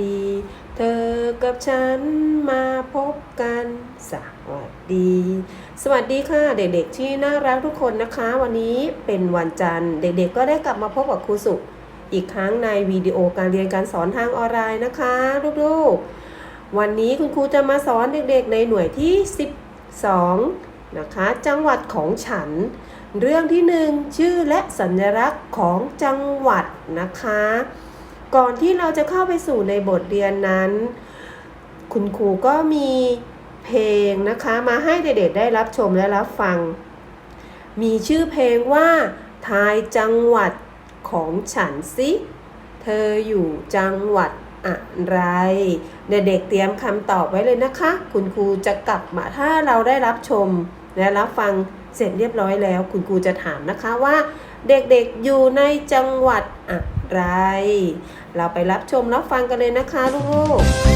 ดี เธอกับฉันมาพบกัน สวัสดี สวัสดีค่ะเด็กๆที่น่ารักทุกคนนะคะ วันนี้เป็นวันจันทร์ เด็กๆ ก็ได้กลับมาพบกับครูสุอีกครั้งในวิดีโอการเรียนการสอนทางออนไลน์นะคะลูกๆ วันนี้คุณครูจะมาสอนเด็กๆ ในหน่วยที่ 12 นะคะ จังหวัดของฉัน เรื่องที่หนึ่งชื่อและสัญลักษณ์ของจังหวัดนะคะ ก่อนที่เราจะเข้าไปสู่ในบทเรียนนั้น คุณครูก็มีเพลงนะคะมาให้เด็กๆได้รับชมและรับฟัง มีชื่อเพลงว่า ทายจังหวัดของฉันสิ เธออยู่จังหวัดอะไร เด็กๆเตรียมคำตอบไว้เลยนะคะ คุณครูจะกลับมาถ้าเราได้รับชม และรับฟังเสร็จเรียบร้อยแล้ว คุณครูจะถามนะคะว่า เด็กๆอยู่ในจังหวัดอะ ไร เราไปรับชมรับฟังกันเลยนะคะลูกๆ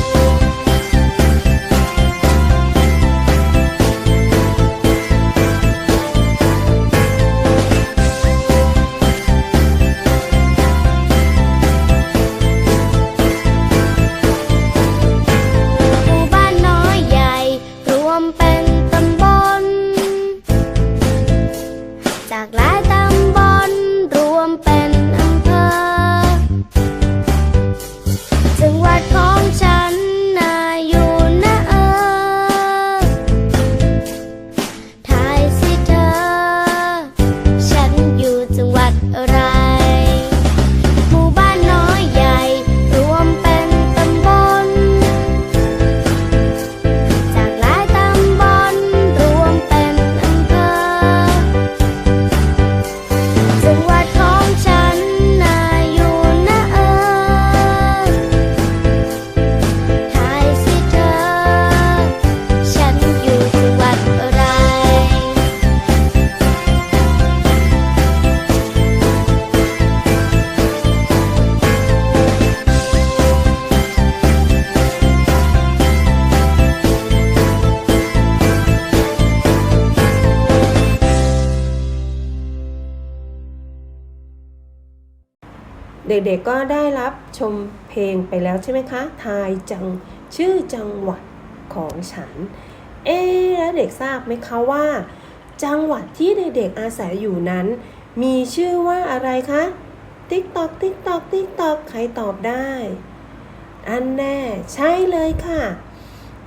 เด็กๆก็ได้รับชมเพลงไปแล้วใช่ไหมคะ ทายจังชื่อจังหวัดของฉัน เอ๊แล้วเด็กทราบไหมคะว่า จังหวัดที่เด็กๆอาศัยอยู่นั้น มีชื่อว่าอะไรคะติ๊กตอกติ๊กตอกติ๊กตอกใครตอบได้ อันแน่ใช่เลยค่ะ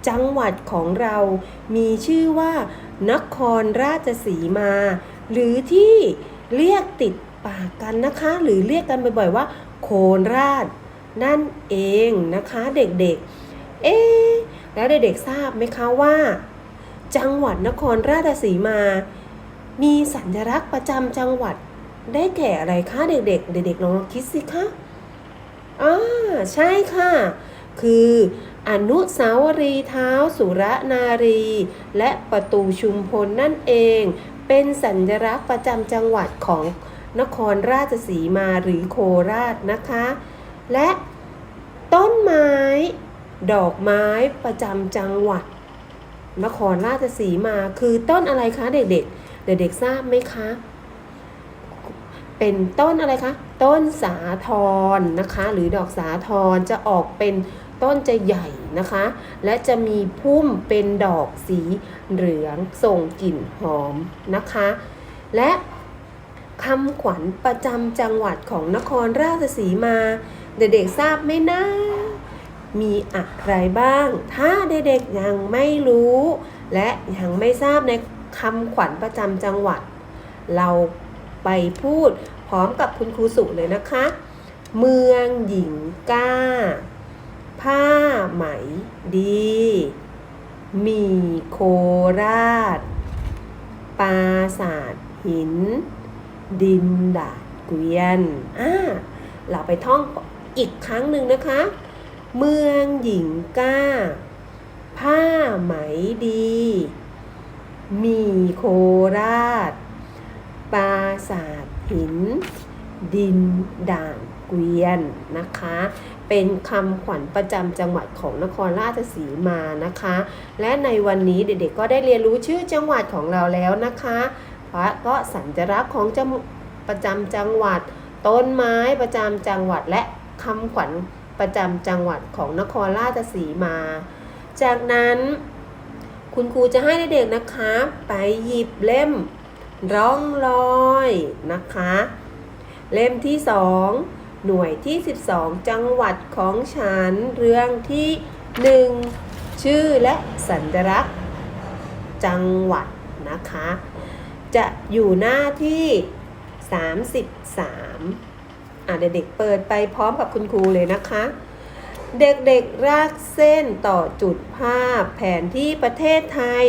จังหวัดของเรามีชื่อว่า นครราชสีมา หรือที่เรียกติด ปากกันนะคะ หรือเรียกกันบ่อยๆว่า โคนราช นั่นเองนะคะเด็กๆ เอ๊แล้วเด็กๆทราบไหมคะว่า จังหวัดนครราชสีมา มีสัญลักษณ์ประจำจังหวัดได้แก่อะไรคะเด็กๆ เด็กๆลองคิดสิคะอ่าใช่ค่ะ คืออนุสาวรีย์เท้าสุรนารี และประตูชุมพลนั่นเอง เป็นสัญลักษณ์ประจำจังหวัดของ นครราชสีมาหรือโคราชนะคะ และต้นไม้ ดอกไม้ประจำจังหวัด นครราชสีมาคือต้นอะไรคะเด็กๆ เด็กๆทราบไหมคะ เป็นต้นอะไรคะ ต้นสาทรนะคะ หรือดอกสาทรจะออกเป็นต้นจะใหญ่นะคะ และจะมีพุ่มเป็นดอกสีเหลืองส่งกลิ่นหอมนะคะ และ คำขวัญประจำจังหวัดของนครราชสีมา เด็กๆทราบไหมนะ มีอะไรบ้าง ถ้าเด็กๆยังไม่รู้ และยังไม่ทราบในคำขวัญประจำจังหวัด เราไปพูดพร้อมกับคุณครูสุเลยนะคะ เมืองหญิงกล้า ผ้าไหมดี มีโคราช ปราสาทหิน ดินดาดเกวียนอ่าเราไปท่องอีกครั้งหนึ่งนะคะ เมืองหญิงก้า ผ้าไหมดี มีโคราช ปราสาทหิน ดินด่างเกวียนนะคะ เป็นคำขวัญประจำจังหวัดของนครราชสีมานะคะ และในวันนี้เด็กๆก็ได้เรียนรู้ชื่อจังหวัดของเราแล้วนะคะ พระก็สัญลักษณ์ของจังประจำจังหวัด ต้นไม้ประจำจังหวัดและคำขวัญประจำจังหวัดของนครราชสีมา จากนั้นคุณครูจะให้เด็กๆนะคะ ไปหยิบเล่มร่องรอยนะคะ เล่มที่ 2 หน่วยที่ 12 จังหวัดของฉันเรื่องที่ 1 ชื่อและสัญลักษณ์จังหวัดนะคะ จะอยู่หน้าที่ 33อะเด็กๆเปิดไปพร้อมกับคุณครูเลยนะคะ เด็กๆรากเส้นต่อจุดภาพแผนที่ประเทศไทย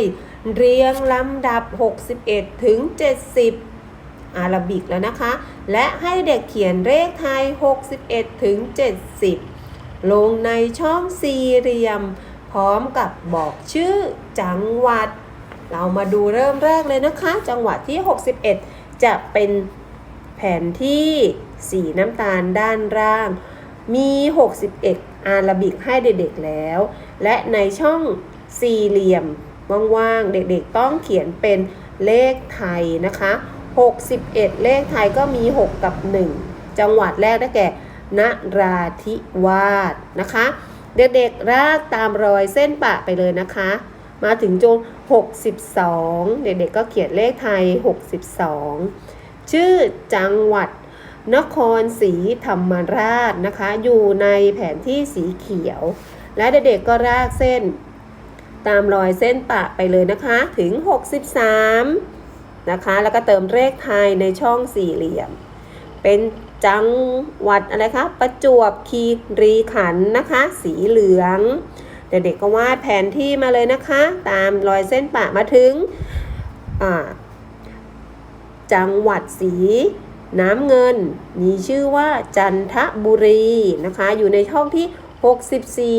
เรียงลำดับ 61 ถึง 70 อาราบิกแล้วนะคะ และให้เด็กเขียนเลขไทย 61 ถึง 70 ลงในช่องสี่เหลี่ยม พร้อมกับบอกชื่อจังหวัด เรามาดูเริ่มแรกเลยนะคะ จังหวัดที่ 61 จะเป็นแผนที่สีน้ำตาลด้านล่าง มี 61 อาราบิกให้เด็กๆแล้ว และในช่องสี่เหลี่ยมว่างๆ เด็กๆต้องเขียนเป็นเลขไทยนะคะ 61 เลขไทยก็มี 6 กับ 1 จังหวัดแรกได้แก่นราธิวาสนะคะ เด็กๆรากตามรอยเส้นปะไปเลยนะคะ มาถึงจง62 เด็กๆก็เขียนเลขไทย 62 ชื่อจังหวัดนครศรีธรรมราชนะคะ อยู่ในแผนที่สีเขียว และเด็กๆก็รากเส้น ตามรอยเส้นปะไปเลยนะคะถึง 63 นะคะ แล้วก็เติมเลขไทยในช่องสี่เหลี่ยม เป็นจังหวัดอะไรคะ ประจวบคีรีขันธ์นะคะ สีเหลือง เด็กๆก็วาดแผนที่มาเลยนะคะ ตามรอยเส้นปะมาถึงจังหวัดสีน้ำเงิน มีชื่อว่าจันทบุรีนะคะ อยู่ในช่องที่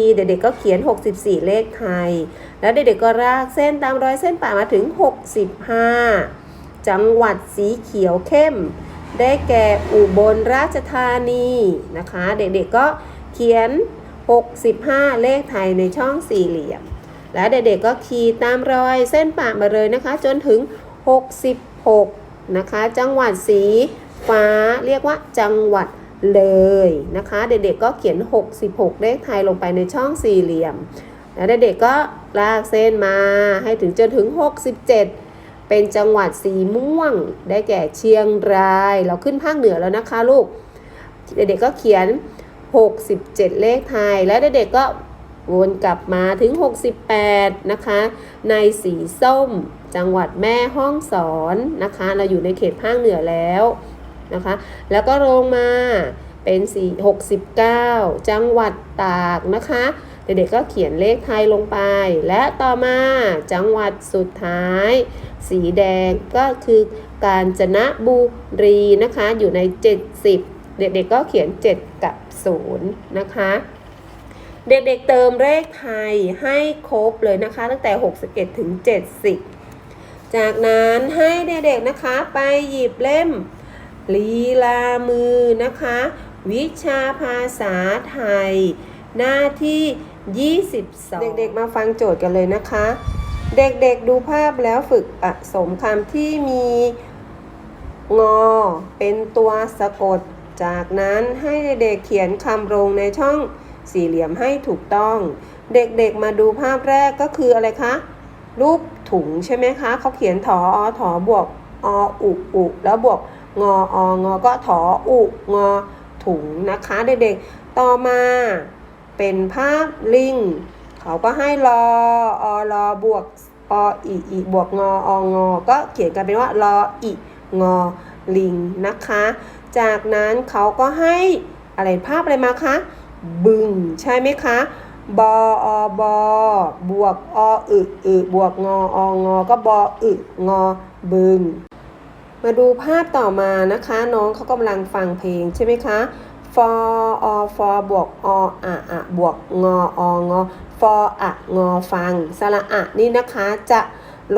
64 เด็กๆก็เขียน 64 เลขไทย แล้วเด็กๆก็รากเส้นตามรอยเส้นป่ามาถึง 65 จังหวัดสีเขียวเข้ม ได้แก่อุบลราชธานีนะคะ เด็กๆก็เขียน 65 เลขไทยในช่องสี่เหลี่ยม และเด็กๆก็ขีดตามรอยเส้นป่ามาเลยนะคะ จนถึง 66 นะคะ จังหวัดสีฟ้าเรียกว่าจังหวัดเลยนะคะ เด็กๆก็เขียน 66 เลขไทยลงไปในช่องสี่เหลี่ยม แล้วเด็กๆก็ลากเส้นมาให้ถึงจนถึง 67 เป็นจังหวัดสีม่วง ได้แก่เชียงราย เราขึ้นภาคเหนือแล้วนะคะลูก เด็กๆก็เขียน 67 เลขไทย และเด็กๆก็วนกลับมาถึง 68 นะคะ ในสีส้ม จังหวัดแม่ห้องสอนนะคะ เราอยู่ในเขตภาคเหนือแล้วนะคะ แล้วก็ลงมาเป็นสี69 จังหวัดตากนะคะ เด็กๆก็เขียนเลขไทยลงไป และต่อมาจังหวัดสุดท้าย สีแดงก็คือกาญจนบุรีนะคะ อยู่ใน 70 เด็กๆก็เขียน 7 กับ 0 นะคะ เด็กๆเติมเลขไทยให้ครบเลยนะคะ ตั้งแต่ 61 ถึง 70 จากนั้นให้เด็กๆนะคะไปหยิบเล่มลีลามือนะคะ วิชาภาษาไทย หน้าที่ 22 เด็กๆมาฟังโจทย์กันเลยนะคะ เด็กๆดูภาพแล้วฝึกผสมคำที่มีงอเป็นตัวสะกด จากนั้นให้เด็กๆเขียนคำลงในช่องสี่เหลี่ยมให้ถูกต้อง เด็กๆมาดูภาพแรกก็คืออะไรคะรูปถุงใช่ไหมคะเขาเขียนถออถอบวกออุอุแล้วบวกงอองอก็ถออุงอถุงนะคะเด็กๆต่อมาเป็นภาพลิงเขาก็ให้รออรอบวกออีอีบวกงอองอก็เขียนกันเป็นว่ารออีงอลิงนะคะ จากนั้นเขาก็ให้อะไรภาพอะไรมาคะบึงใช่ไหมคะบออบอบวกออึอึบวกงอองอก็บออึงอบึง มาดูภาพต่อมานะคะ น้องเขากำลังฟังเพลงใช่ไหมคะฟออฟอบวกออะอะบวกงอองอฟออะงอฟังสระอะนี่นะคะจะ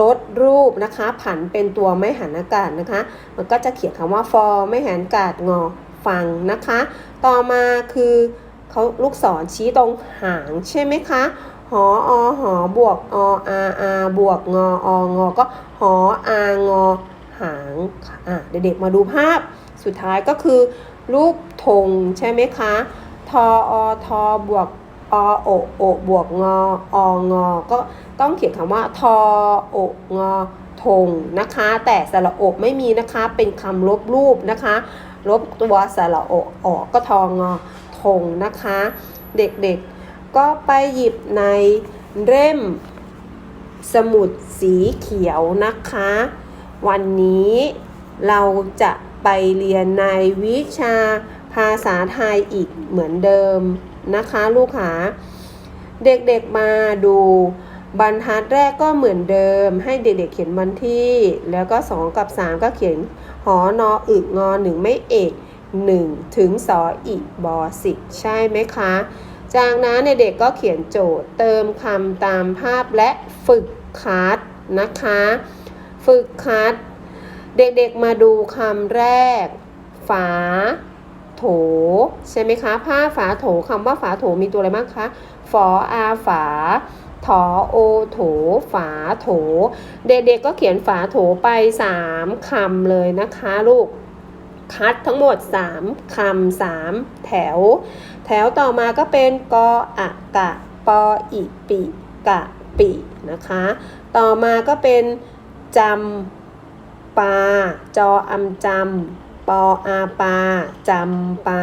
ลดรูปนะคะ ผันเป็นตัวไม่หันอากาศนะคะ มันก็จะเขียนคำว่าฟอไม่หันอากาศงอฟังนะคะ ต่อมาคือเขาลูกศรชี้ตรงหางใช่ไหมคะหออหอบวกออาอาบวกงอองอก็หออางอหางอะเด็กๆมาดูภาพสุดท้ายก็คือ รูปธงใช่ไหมคะ ทออทอบวก อโอโอบวกงอองอก็ต้องเขียนคำว่าทอโองอทงนะคะ แต่สระโอไม่มีนะคะเป็นคำลบรูปนะคะ ลบตัวสระโอออกก็ทองอทงนะคะ เด็กๆก็ไปหยิบในเล่มสมุดสีเขียวนะคะ วันนี้เราจะไปเรียนในวิชาภาษาไทยอีกเหมือนเดิม นะคะลูกหาเด็กๆมาดูบรรทัดแรกก็เหมือนเดิม ให้เด็กๆเขียนวันที่ แล้วก็ 2 กับ 3 ก็เขียนหอนออึกงอหนึ่งไม่เอก1ถึงสออีบอสิใช่ไหมคะ จากนั้นเด็กก็เขียนโจทย์เติมคำตามภาพและฝึกคัดนะคะ ฝึกคัด เด็กๆมาดูคำแรก ฝา ถใช่ไหมคะ ผ้าฝาโถคำว่าฝาโถมีตัวอะไรบ้างคะฝออาฝาถอโอโถ ฝาโถ เด็กๆก็เขียนฝาโถไป 3คำเลยนะคะลูก คัดทั้งหมด 3คำ3แถว แถวต่อมาก็เป็นกออะกะ ปออิปิกะปินะคะ ต่อมาก็เป็นจำปาจออำจำ ปออาปาจำปา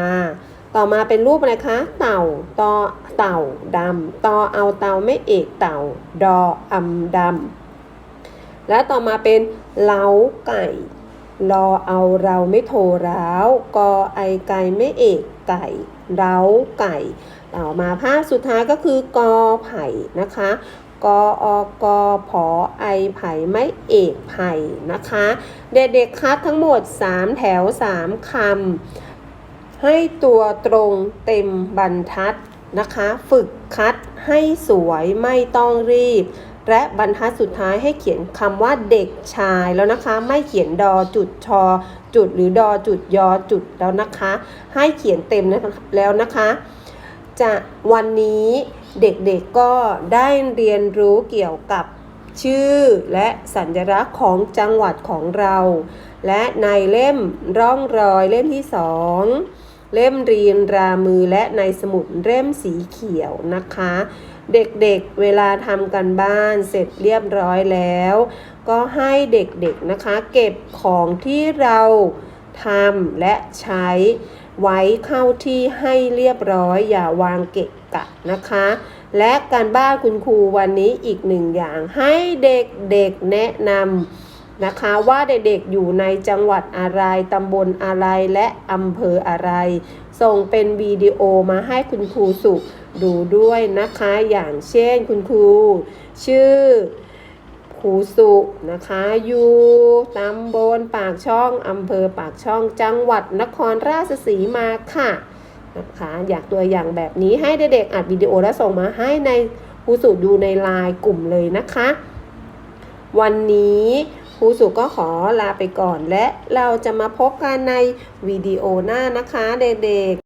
ต่อมาเป็นรูปอะไรคะ เต่าตอเต่าดำตอเอาเต่าไม่เอกเต่า ดออำดำและต่อมาเป็นเล้าไก่รอเอาเราไม่โทรร้าวกอไอไก่ไม่เอกไก่เล้าไก่ ต่อมาภาพสุดท้ายก็คือกอไผ่นะคะ กออกอผอไอไผ่ไม่เอกไผ่นะคะ เด็กๆคัดทั้งหมด 3 แถว 3คำให้ตัวตรงเต็มบรรทัดนะคะ ฝึกคัดให้สวยไม่ต้องรีบ และบรรทัดสุดท้ายให้เขียนคำว่าเด็กชายแล้วนะคะ ไม่เขียนดอจุดชอจุดหรือดอจุดยอจุดแล้วนะคะ ให้เขียนเต็มแล้วนะคะ จะวันนี้เด็กๆก็ได้เรียนรู้เกี่ยวกับชื่อและสัญลักษณ์ของจังหวัดของเรา และในเล่มร่องรอยเล่มที่สองเล่มเรียนรามือและในสมุดเล่มสีเขียวนะคะ เด็กๆเวลาทำกันบ้านเสร็จเรียบร้อยแล้ว ก็ให้เด็กๆนะคะ เก็บของที่เราทำและใช้ ไว้เข้าที่ให้เรียบร้อยอย่าวางเกะกะนะคะ และการบ้านคุณครูวันนี้อีกหนึ่งอย่างให้เด็กๆแนะนำนะคะว่าเด็กๆอยู่ในจังหวัดอะไรตำบลอะไรและอำเภออะไร ส่งเป็นวิดีโอมาให้คุณครูสุดูด้วยนะคะ อย่างเช่นคุณครู ชื่อ ครูสุนะคะอยู่ตำบลปากช่องอำเภอปากช่องจังหวัดนครราชสีมาค่ะนะคะอยากตัวอย่างแบบนี้ให้เด็กๆอัดวิดีโอแล้วส่งมาให้ในครูสุดูในไลน์กลุ่มเลยนะคะ วันนี้ครูสุก็ขอลาไปก่อนและเราจะมาพบกันในวิดีโอหน้านะคะเด็กๆ